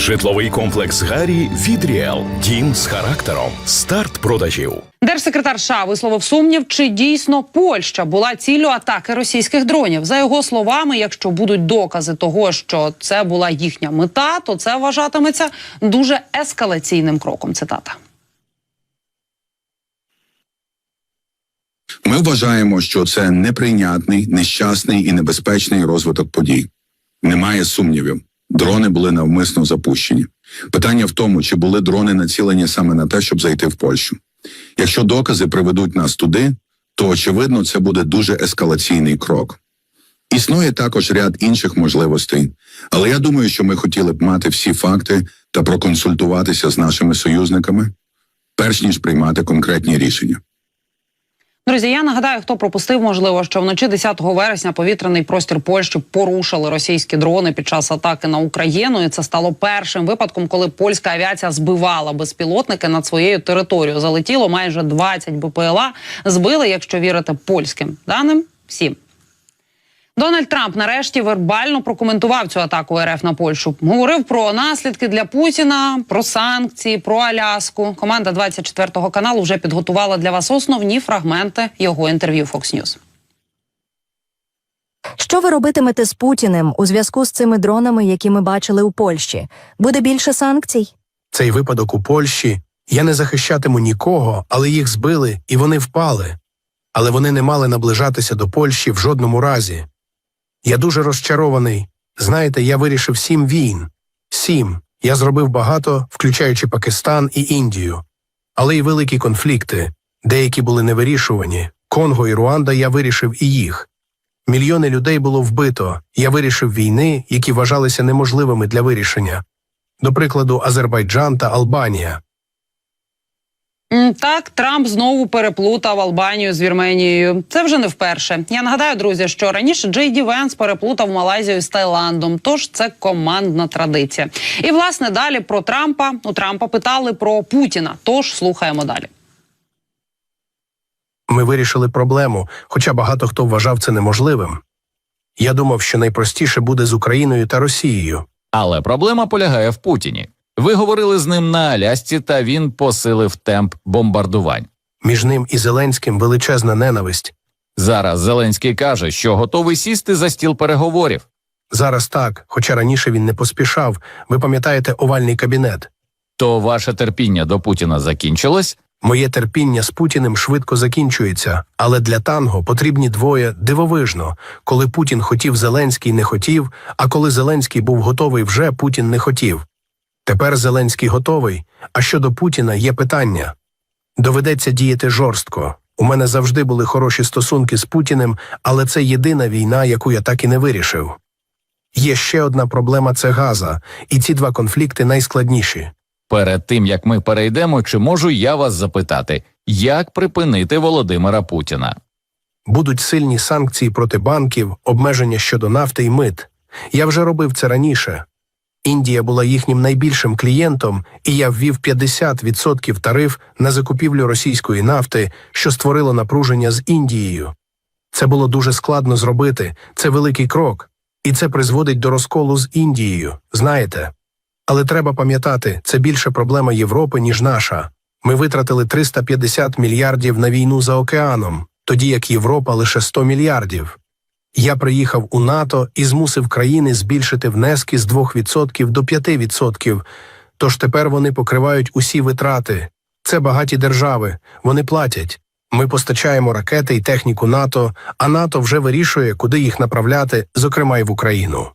Житловий комплекс Гарі від Ріел. Дім з характером. Старт продажів. Держсекретар США висловив сумнів, чи дійсно Польща була ціллю атаки російських дронів. За його словами, якщо будуть докази того, що це була їхня мета, то це вважатиметься дуже ескалаційним кроком. Цитата. Ми вважаємо, що це неприйнятний, нещасний і небезпечний розвиток подій. Немає сумнівів. Дрони були навмисно запущені. Питання в тому, чи були дрони націлені саме на те, щоб зайти в Польщу. Якщо докази приведуть нас туди, то очевидно це буде дуже ескалаційний крок. Існує також ряд інших можливостей, але я думаю, що ми хотіли б мати всі факти та проконсультуватися з нашими союзниками, перш ніж приймати конкретні рішення. Друзі, я нагадаю, хто пропустив, можливо, що вночі 10 вересня повітряний простір Польщі порушили російські дрони під час атаки на Україну. І це стало першим випадком, коли польська авіація збивала безпілотники над своєю територією. Залетіло майже 20 БПЛА. Збили, якщо вірити польським даним, сім. Дональд Трамп нарешті вербально прокоментував цю атаку РФ на Польщу. Говорив про наслідки для Путіна, про санкції, про Аляску. Команда 24 каналу вже підготувала для вас основні фрагменти його інтерв'ю Fox News. Що ви робитимете з Путіним у зв'язку з цими дронами, які ми бачили у Польщі? Буде більше санкцій? Цей випадок у Польщі я не захищатиму нікого, але їх збили і вони впали. Але вони не мали наближатися до Польщі в жодному разі. Я дуже розчарований. Знаєте, я вирішив сім війн. Сім. Я зробив багато, включаючи Пакистан і Індію. Але й великі конфлікти. Деякі були невирішувані. Конго і Руанда я вирішив і їх. Мільйони людей було вбито. Я вирішив війни, які вважалися неможливими для вирішення. До прикладу, Азербайджан та Албанія. Так, Трамп знову переплутав Албанію з Вірменією. Це вже не вперше. Я нагадаю, друзі, що раніше Джей Ді Венс переплутав Малайзію з Таїландом. Тож це командна традиція. І власне далі про Трампа. У Трампа питали про Путіна. Тож слухаємо далі. Ми вирішили проблему, хоча багато хто вважав це неможливим. Я думав, що найпростіше буде з Україною та Росією. Але проблема полягає в Путіні. Ви говорили з ним на Алясці, та він посилив темп бомбардувань. Між ним і Зеленським величезна ненависть. Зараз Зеленський каже, що готовий сісти за стіл переговорів. Зараз так, хоча раніше він не поспішав. Ви пам'ятаєте овальний кабінет. То ваше терпіння до Путіна закінчилось? Моє терпіння з Путіним швидко закінчується, але для танго потрібні двоє дивовижно. Коли Путін хотів, Зеленський не хотів, а коли Зеленський був готовий вже, Путін не хотів. Тепер Зеленський готовий, а щодо Путіна є питання. Доведеться діяти жорстко. У мене завжди були хороші стосунки з Путіним, але це єдина війна, яку я так і не вирішив. Є ще одна проблема це Газа, і ці два конфлікти найскладніші. Перед тим як ми перейдемо, чи можу я вас запитати, як припинити Володимира Путіна? Будуть сильні санкції проти банків, обмеження щодо нафти і мит. Я вже робив це раніше. Індія була їхнім найбільшим клієнтом, і я ввів 50% тариф на закупівлю російської нафти, що створило напруження з Індією. Це було дуже складно зробити, це великий крок, і це призводить до розколу з Індією, знаєте. Але треба пам'ятати, це більше проблема Європи, ніж наша. Ми витратили 350 мільярдів на війну за океаном, тоді як Європа лише 100 мільярдів. Я приїхав у НАТО і змусив країни збільшити внески з 2% до 5%, тож тепер вони покривають усі витрати. Це багаті держави, вони платять. Ми постачаємо ракети і техніку НАТО, а НАТО вже вирішує, куди їх направляти, зокрема й в Україну.